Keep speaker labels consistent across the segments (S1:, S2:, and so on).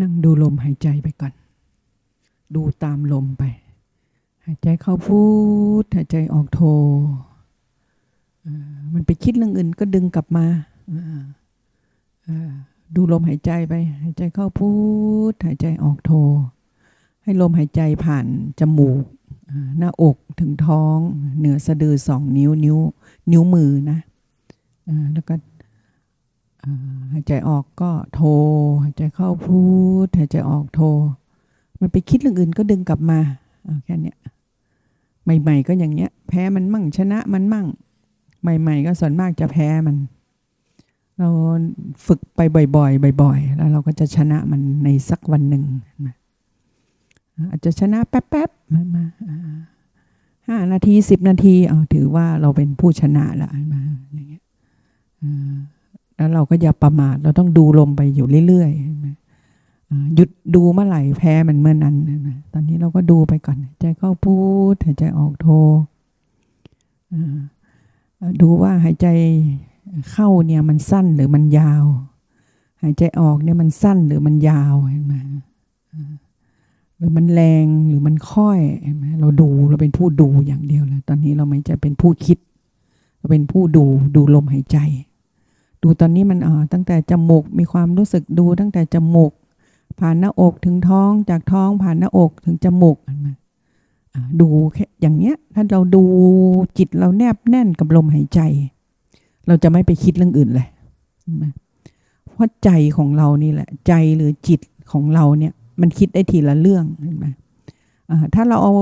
S1: นั่งดูลมหายใจไปก่อน ดูตามลมไป หายใจเข้าพูด หายใจออกโทมันไปคิดเรื่องอื่นก็ดึงกลับมาดูลมหายใจไป หายใจเข้าพูด หายใจออกโท ให้ลมหายใจผ่านจมูก หน้าอกถึงท้อง เหนือสะดือสองนิ้วนิ้ว นิ้วมือนะแล้วก็ หายใจออกก็โทหายใจเข้าพูดหายใจออกโท มันไปคิดเรื่องอื่นก็ดึงกลับมาแค่เนี้ยใหม่ ๆ ก็อย่างเนี้ย แพ้มันมั่งชนะมันมั่ง ใหม่ ๆ ก็ส่วนมากจะแพ้มัน เราฝึกไปบ่อยๆบ่อย ๆ แล้วเราก็จะชนะมันในสักวันหนึ่งอาจจะชนะแป๊บๆมามาอ่าห้านาทีสิบนาทีเอาถือว่าเราเป็นผู้ชนะละมาอย่างเงี้ยอ่า แล้วเราก็อย่าประมาทเราต้องดูลมไปอยู่เรื่อยๆหยุดดูเมื่อไหร่แพ้มันเมื่อนั้นนไหมตอนนี้เราก็ดูไปก่อน ใจเข้าพูดหายใจออกโทดูว่าหายใจเข้าเนี่ยมันสั้นหรือมันยาว หายใจออกเนี่ยมันสั้นหรือมันยาวเห็นไหมหรือมันแรงหรือมันค่อยเห็นไหมเราดูเราเป็นผู้ดูอย่างเดียวแล้วตอนนี้เราไม่จะเป็นผู้คิด เราเป็นผู้ดูดูลมหายใจ ดูตอนนี้มันอ่าตั้งแต่จมูกมีความรู้สึกดูตั้งแต่จมูก ผ่านหน้าอกถึงท้องจากท้องผ่านหน้าอกถึงจมูกมาดูแค่อย่างเนี้ย ถ้าเราดูจิตเราแนบแน่นกับลมหายใจ เราจะไม่ไปคิดเรื่องอื่นเลยเพราะใจของเรานี่แหละ ใจหรือจิตของเราเนี่ย มันคิดได้ทีละเรื่องเห็นไหมถ้าเราเอา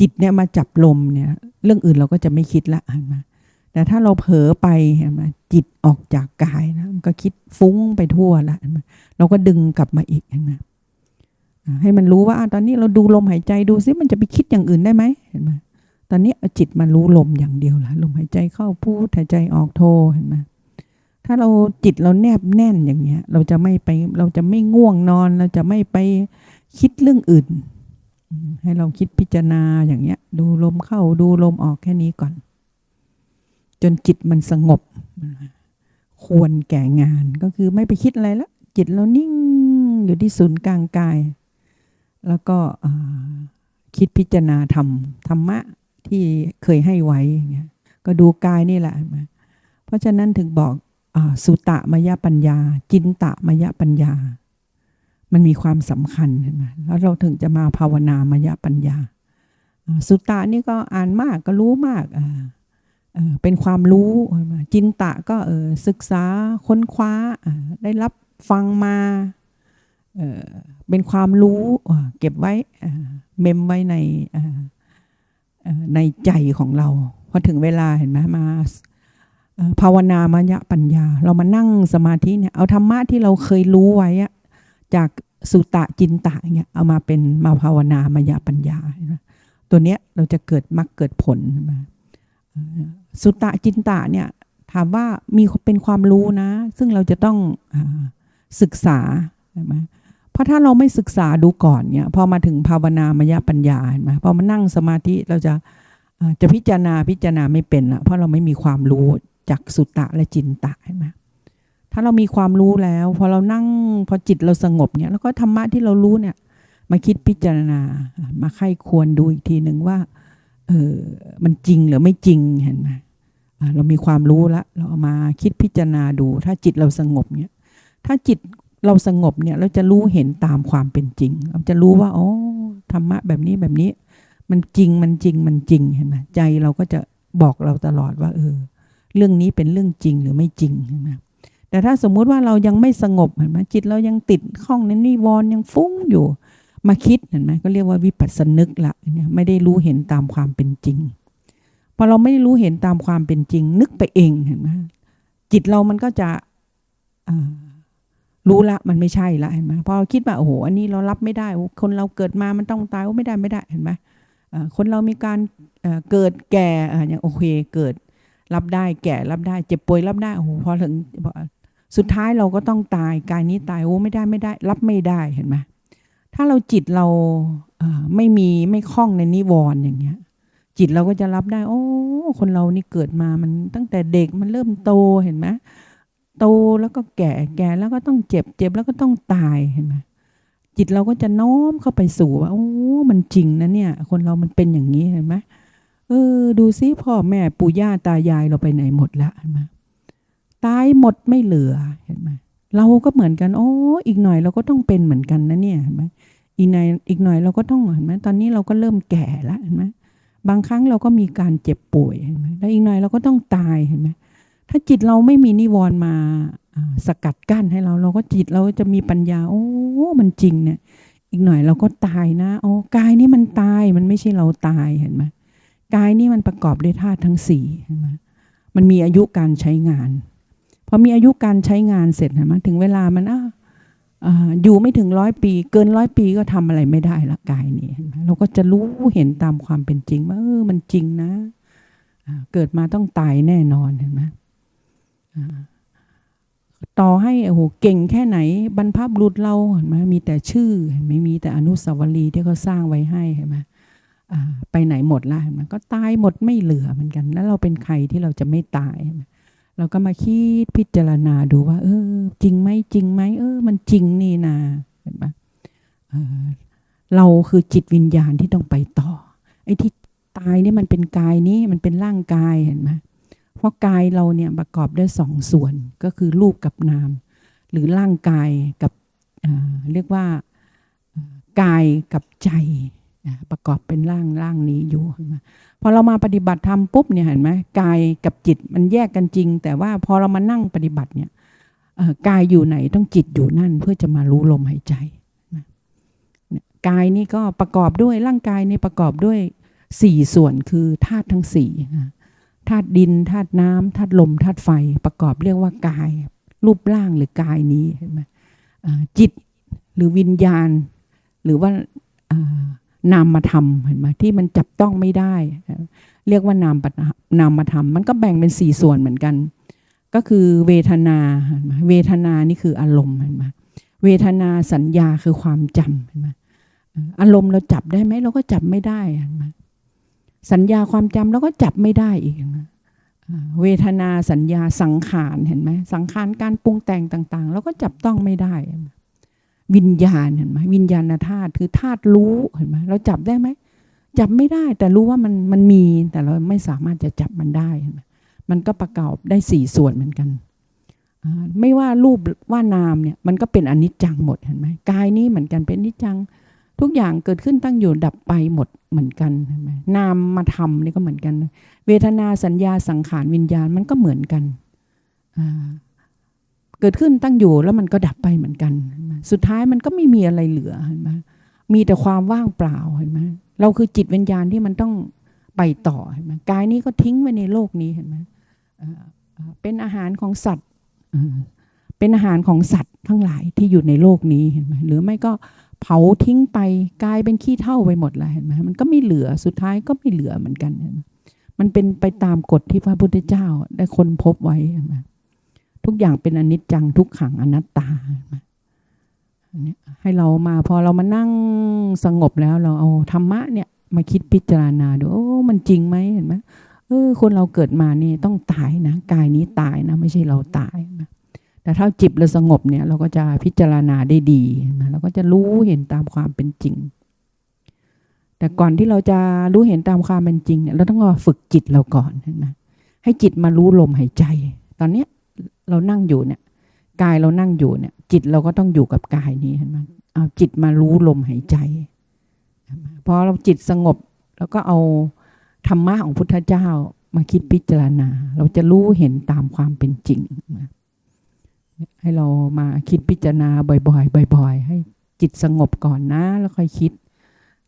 S1: จิตเนี่ยมาจับลมเนี่ย เรื่องอื่นเราก็จะไม่คิดละเห็นไหม แต่ถ้าเราเผลอไปเห็นไหมจิตออกจากกายนะมันก็คิดฟุ้งไปทั่วละเราก็ดึงกลับมาอีกนไหมอ่าให้มันรู้ว่าตอนนี้เราดูลมหายใจดูซิมันจะไปคิดอย่างอื่นได้ไหมเห็นไหมตอนนี้เอาจิตมารู้ลมอย่างเดียวละลมหายใจเข้าพูดหายใจออกโทเห็นไหมถ้าเราจิตเราแนบแน่นอย่างเงี้ย เราจะไม่ไปเราจะไม่ง่วงนอน เราจะไม่ไปคิดเรื่องอื่น ให้เราคิดพิจารณาอย่างเงี้ย ดูลมเข้าดูลมออกแค่นี้ก่อน จนจิตมันสงบ ควรแก่งานก็คือไม่ไปคิดอะไรแล้ว จิตเรานิ่งอยู่ที่ศูนย์กลางกาย แล้วก็คิดพิจารณาธรรมธรรมะที่เคยให้ไว้อย่างเงี้ยก็ดูกายนี่แหละ เพราะฉะนั้นถึงบอกอสุตะมยปัญญา จินตะมยปัญญา มันมีความสำคัญเห็นไหมแล้วเราถึงจะมาภาวนามยปัญญา สุตะนี่ก็อ่านมากก็รู้มากอ เป็นความรู้จินตะก็เออศึกษาค้นคว้าได้รับฟังมาเป็นความรู้เก็บไว้เมมไว้ในในใจของเราพอถึงเวลาเห็นไหมมาภาวนามยปัญญา เรามานั่งสมาธิเนี่ยเอาธรรมะที่เราเคยรู้ไว้จากสุตะจินตะเนี่ยเอามาเป็นมาภาวนามยปัญญาเห็นไหมตัวเนี้ยเราจะเกิดมรรคเกิดผลมา สุตตะจินตะเนี่ยถามว่ามีเป็นความรู้นะ ซึ่งเราจะต้องอศึกษาใช่ไหมเพราะถ้าเราไม่ศึกษาดูก่อนเนี่ยพอมาถึงภาวนามยปัญญาเห็นไหมพอมานั่งสมาธิเราจะจะพิจารณาพิจารณาไม่เป็นละเพราะเราไม่มีความรู้จากสุตตะและจินตะเห็นไหมถ้าเรามีความรู้แล้วพอเรานั่งพอจิตเราสงบเนี่ยแล้วก็ธรรมะที่เรารู้เนี่ยมาคิดพิจารณามาไข้ควรดูอีกทีหนึ่งว่า เออมันจริงหรือไม่จริงเห็นไหมเรามีความรู้แล้วเราเอามาคิดพิจารณาดู ถ้าจิตเราสงบเนี่ย ถ้าจิตเราสงบเนี่ยเราจะรู้เห็นตามความเป็นจริง เราจะรู้ว่าอ๋อธรรมะแบบนี้แบบนี้ มันจริงมันจริงมันจริงเห็นไหมใจเราก็จะบอกเราตลอดว่า เออ เรื่องนี้เป็นเรื่องจริงหรือไม่จริงเห็นไหมแต่ถ้าสมมุติว่าเรายังไม่สงบเห็นไหมจิตเรายังติดข้องในนิวรณ์ยังฟุ้งอยู่ มาคิดเห็นไหมก็เรียกว่าวิปัสสนึกละเนี่ยไม่ได้รู้เห็นตามความเป็นจริงพอเราไม่ได้รู้เห็นตามความเป็นจริง นึกไปเองเห็นไหมจิตเรามันก็จะรู้ละมันไม่ใช่ละเห็นไหมพอเราคิดว่าโอ้โหอันนี้เรารับไม่ได้คนเราเกิดมามันต้องตายโอ้ไม่ได้ไม่ได้เห็นไหมคนเรามีการเกิดแก่อ่าอย่างโอเคเกิดรับได้แก่รับได้ เจ็บป่วยรับได้โอ้โหพอถึงสุดท้ายเราก็ต้องตายกายนี้ตายโอ้ไม่ได้ไม่ได้ รับไม่ได้เห็นไหม ถ้าเราจิตเราไม่มีไม่คล้องในนิวรณ์อย่างเงี้ย จิตเราก็จะรับได้ โอ้ คนเรานี่เกิดมามันตั้งแต่เด็กมันเริ่มโตเห็นไหมโตแล้วก็แก่แก่แล้วก็ต้องเจ็บเจ็บแล้วก็ต้องตายเห็นไหมจิตเราก็จะโน้มเข้าไปสู่ว่าโอ้ มันจริงนะเนี่ย คนเรามันเป็นอย่างนี้เห็นไหมเออ ดูซิพ่อแม่ปู่ย่าตายายเราไปไหนหมดละเห็นไหมตายหมดไม่เหลือเห็นไหม เราก็เหมือนกัน โอ้อีกหน่อยเราก็ต้องเป็นเหมือนกันนะเนี่ยเห็นไหมอีกหน่อยอีกหน่อยเราก็ต้องเห็นไหมตอนนี้เราก็เริ่มแก่แล้วเห็นไหมบางครั้งเราก็มีการเจ็บป่วยเห็นไหมแล้วอีกหน่อยเราก็ต้องตายเห็นไหมถ้าจิตเราไม่มีนิวรณ์มาสกัดกั้นให้เรา เราก็จิตเราจะมีปัญญา โอ้มันจริงเนี่ยอีกหน่อยเราก็ตายนะโอ้กายนี่มันตายมันไม่ใช่เราตายเห็นไหมกายนี่มันประกอบด้วยธาตุทั้งสี่เห็นไหมมันมีอายุการใช้งาน อมีอายุการใช้งานเสร็จเห็นไหมถึงเวลามันอะอยู่ไม่ถึงร้อยปี เกินร้อยปีก็ทำอะไรไม่ได้ละกายนี่เราก็จะรู้เห็นตามความเป็นจริงว่าเออมันจริงนะเกิดมาต้องตายแน่นอนเห็นไหมต่อให้โอ้โหเก่งแค่ไหน บรรพบุรุษเราเห็นไหมมีแต่ชื่อไม่มีแต่อนุสาวรีย์ที่เขาสร้างไว้ให้เห็นไหมไปไหนหมดละเห็นไหมก็ตายหมดไม่เหลือเหมือนกัน แล้วเราเป็นใครที่เราจะไม่ตายเเราก็มาคิดพิจารณาดูว่า เออ จริงไหมจริงไหมเออ มันจริงนี่นาเห็นไหมเราคือจิตวิญญาณที่ต้องไปต่อ ไอ้ที่ตายนี่มันเป็นกายนี้มันเป็นร่างกายเห็นไหมเพราะกายเราเนี่ยประกอบด้วยสองส่วนก็คือรูปกับนาม หรือร่างกายกับเรียกว่ากายกับใจ ประกอบเป็นร่างร่างนี้อยู่พอเรามาปฏิบัติธรรมปุ๊บเนี่ยเห็นไหมกายกับจิตมันแยกกันจริง แต่ว่าพอเรามานั่งปฏิบัติเนี่ยกายอยู่ไหนต้องจิตอยู่นั่นเพื่อจะมารู้ลมหายใจกายนี่ก็ประกอบด้วยร่างกายนี่ประกอบด้วยสี่ส่วนคือธาตุทั้งสี่ธาตุดินธาตุน้ำธาตุลมธาตุไฟประกอบเรียกว่ากาย รูปร่างหรือกายนี้เห็นไหมจิตหรือวิญญาณ หรือว่า นามธรรมเห็นไหมที่มันจับต้องไม่ได้ เรียกว่านามนามธรรมมันก็แบ่งเป็นสี่ส่วนเหมือนกัน ก็คือเวทนาเวทนานี่คืออารมณ์เห็นไหมเวทนาสัญญาคือความจำเห็นไหมอารมณ์เราจับได้ไหมเราก็จับไม่ได้เห็นไหมสัญญาความจำเราก็จับไม่ได้อีกนะเวทนาสัญญาสังขารเห็นไหมสังขารการปรุงแต่งต่าง ๆ เราก็จับต้องไม่ได้ วิญญาณเห็นไหมวิญญาณธาตุคือธาตุรู้เห็นไหมเราจับได้ไหมจับไม่ได้แต่รู้ว่ามันมันมีแต่เราไม่สามารถจะจับมันได้เห็นไหมมันก็ประกอบได้สี่ส่วนเหมือนกันไม่ว่ารูปว่านามเนี่ยมันก็เป็นอนิจจังหมดเห็นไหมกายนี้เหมือนกันเป็นอนิจจัง ทุกอย่างเกิดขึ้นตั้งอยู่ดับไปหมดเหมือนกันใช่ไหมนามมาทำนี่ก็เหมือนกัน เวทนาสัญญาสังขารวิญญาณมันก็เหมือนกันเกิดขึ้นตั้งอยู่แล้วมันก็ดับไปเหมือนกัน สุดท้ายมันก็ไม่มีอะไรเหลือเห็นไหมมีแต่ความว่างเปล่าเห็นไหมเราคือจิตวิญญาณที่มันต้องไปต่อเห็นไหมกายนี้ก็ทิ้งไว้ในโลกนี้เห็นไหมเป็นอาหารของสัตว์เป็นอาหารของสัตว์ทั้งหลายที่อยู่ในโลกนี้เห็นไหมหรือไม่ก็เผาทิ้งไปกลายเป็นขี้เท่าไปหมดเลยเห็นไหมมันก็ไม่เหลือสุดท้ายก็ไม่เหลือเหมือนกันเห็นไหมมันเป็นไปตามกฎที่พระพุทธเจ้าได้คนพบไว้เห็นไหม ทุกอย่างเป็นอนิจจังทุกขังอนัตตาให้เรามาพอเรามานั่งสงบแล้วเราเอาธรรมะเนี่ยมาคิดพิจารณาดูโอ้มันจริงไหมเห็นไหมเออคนเราเกิดมานี่ต้องตายนะกายนี้ตายนะ ไม่ใช่เราตายนะแต่ถ้าจิตเราสงบเนี่ย เราก็จะพิจารณาได้ดีนะเราก็จะรู้เห็นตามความเป็นจริง แต่ก่อนที่เราจะรู้เห็นตามความเป็นจริงเนี่ยเราต้องมาฝึกจิตเราก่อนนะให้จิตมารู้ลมหายใจ ตอนเนี้ย เรานั่งอยู่เนี่ยกายเรานั่งอยู่เนี่ย จิตเราก็ต้องอยู่กับกายนี้เห็นไหมเอาจิตมารู้ลมหายใจพอเราจิตสงบ แล้วก็เอาธรรมะของพุทธเจ้ามาคิดพิจารณา เราจะรู้เห็นตามความเป็นจริงให้เรามาคิดพิจารณาบ่อยๆบ่อย ๆ ให้จิตสงบก่อนนะ แล้วค่อยคิด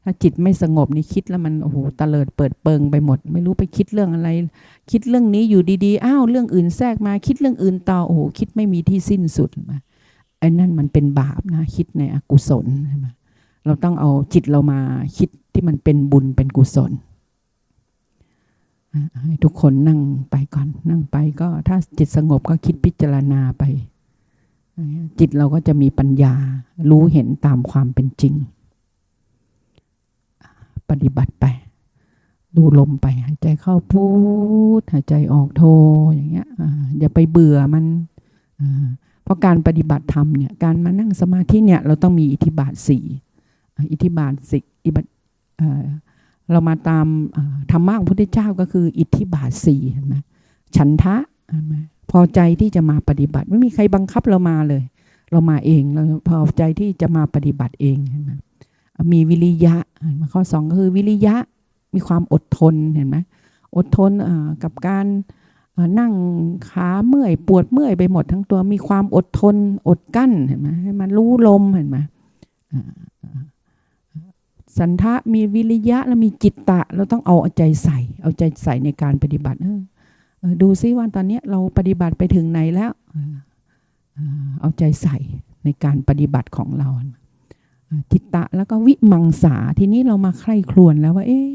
S1: ถ้าจิตไม่สงบนี่คิดแล้วมันโอ้โหตะเลิดเปิดเปิงไปหมด ไม่รู้ไปคิดเรื่องอะไร คิดเรื่องนี้อยู่ดีๆอ้าวเรื่องอื่นแทรกมา คิดเรื่องอื่นต่อโอ้โหคิดไม่มีที่สิ้นสุดมาไอ้นั่นมันเป็นบาปนะ คิดในอกุศลใช่ไหมเราต้องเอาจิตเรามาคิดที่มันเป็นบุญเป็นกุศลให้ทุกคนนั่งไปก่อน นั่งไปก็ถ้าจิตสงบก็คิดพิจารณาไป จิตเราก็จะมีปัญญา รู้เห็นตามความเป็นจริง ปฏิบัติไป ดูลมไป หายใจเข้าพูดหายใจออกโทอย่างเงี้ยอย่าไปเบื่อมันเพราะการปฏิบัติธรรมเนี่ยการมานั่งสมาธิเนี่ยเราต้องมีอิทธิบาทสี่อิทธิบาทสิอิบัตเรามาตามธรรมะของพระพุทธเจ้าก็คืออิทธิบาทสี่เห็นไหมฉันทะเห็นไหมพอใจที่จะมาปฏิบัติ ไม่มีใครบังคับเรามาเลย เรามาเองเราพอใจที่จะมาปฏิบัติเองเห็นไหม มีวิริยะข้อสองก็คือวิริยะมีความอดทนเห็นไหมอดทนกับการนั่งขาเมื่อยปวดเมื่อยไปหมดทั้งตัวมีความอดทนอดกั้นเห็นไหมให้มันรู้ลมเห็นไหมสันทะมีวิริยะแล้วมีจิตตะ เราต้องเอาใจใส่ เอาใจใส่ในการปฏิบัติดูซิว่าตอนนี้เราปฏิบัติไปถึงไหนแล้ว เอาใจใส่ในการปฏิบัติของเรา อ่าจิตะแล้วก็วิมังสาทีนี้เรามาใคร่ครวญแล้วว่า เอ๊ะ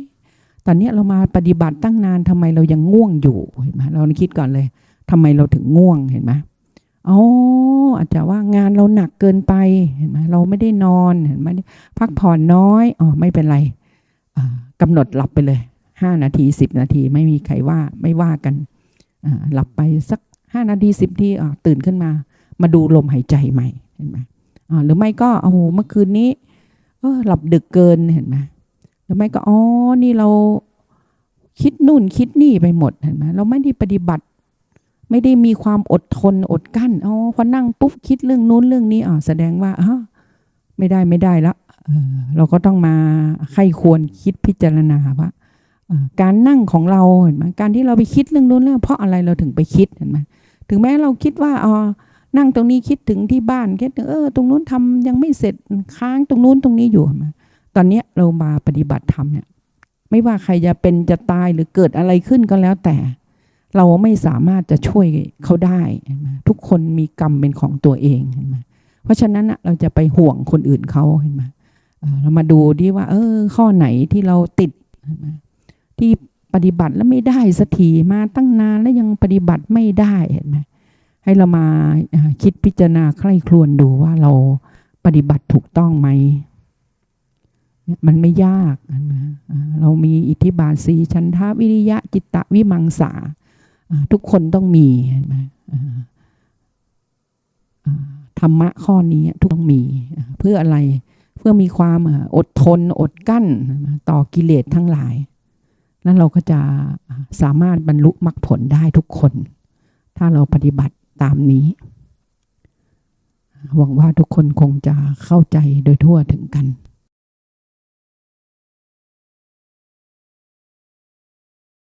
S1: ตอนนี้เรามาปฏิบัติตั้งนานทำไมเรายังง่วงอยู่เห็นไหมเราคิดก่อนเลยทำไมเราถึงง่วงเห็นไหมอ๋ออาจจะว่างานเราหนักเกินไปเห็นไหมเราไม่ได้นอนเห็นไหมพักผ่อนน้อยอ๋อไม่เป็นไรอ่ากำหนดหลับไปเลยห้านาทีสิบนาทีไม่มีใครว่าไม่ว่ากันหลับไปสักห้านาทีสิบทีตื่นขึ้นมา มาดูลมหายใจใหม่เห็นไหม หรือไม่ก็โอ้โหเมื่อคืนนี้เออหลับดึกเกินเห็นไหมหรือไม่ก็อ๋อนี่เราคิดนู่นคิดนี่ไปหมดเห็นไหมเราไม่ได้ปฏิบัติ ไม่ได้มีความอดทนอดกั้นอ๋อพอนั่งปุ๊บคิดเรื่องนู้นเรื่องนี้อ่าแสดงว่าอ๋อไม่ได้ไม่ได้ละเออเราก็ต้องมาใครควรคิดพิจารณาว่าการนั่งของเราเห็นไหมการที่เราไปคิดเรื่องนู้นเรื่องเพราะอะไรเราถึงไปคิดเห็นไหมถึงแม้เราคิดว่าอ๋อ นั่งตรงนี้คิดถึงที่บ้านคิดถึงเออ ตรงนู้นทำยังไม่เสร็จค้างตรงนู้นตรงนี้อยู่เห็นไหมตอนเนี้ยเรามาปฏิบัติธรรมเนี่ย ไม่ว่าใครจะเป็นจะตายหรือเกิดอะไรขึ้นก็แล้วแต่ เราไม่สามารถจะช่วยเขาได้เห็นไหมทุกคนมีกรรมเป็นของตัวเองเห็นไหมเพราะฉะนั้นเราจะไปห่วงคนอื่นเขาเห็นไหมเรามาดูดิว่า เออ ข้อไหนที่เราติดเห็นไหมที่ปฏิบัติแล้วไม่ได้สักทีมาตั้งนานแล้วยังปฏิบัติไม่ได้เห็นไหม ให้เรามาคิดพิจารณาใคร่ครวญดูว่าเราปฏิบัติถูกต้องไหม มันไม่ยากนะเรามีอิทธิบาทสีชันทาวิริยะจิตตะวิมังสาทุกคนต้องมีนไหมอ่าอ่าธรรมะข้อนี้ทุกต้องมี เพื่ออะไรเพื่อมีความอดทนอดกั้นต่อกิเลสทั้งหลาย แล้วเราก็จะสามารถบรรลุมรรคผลได้ทุกคน ถ้าเราปฏิบัติ ตามนี้ หวังว่าทุกคนคงจะเข้าใจโดยทั่วถึงกัน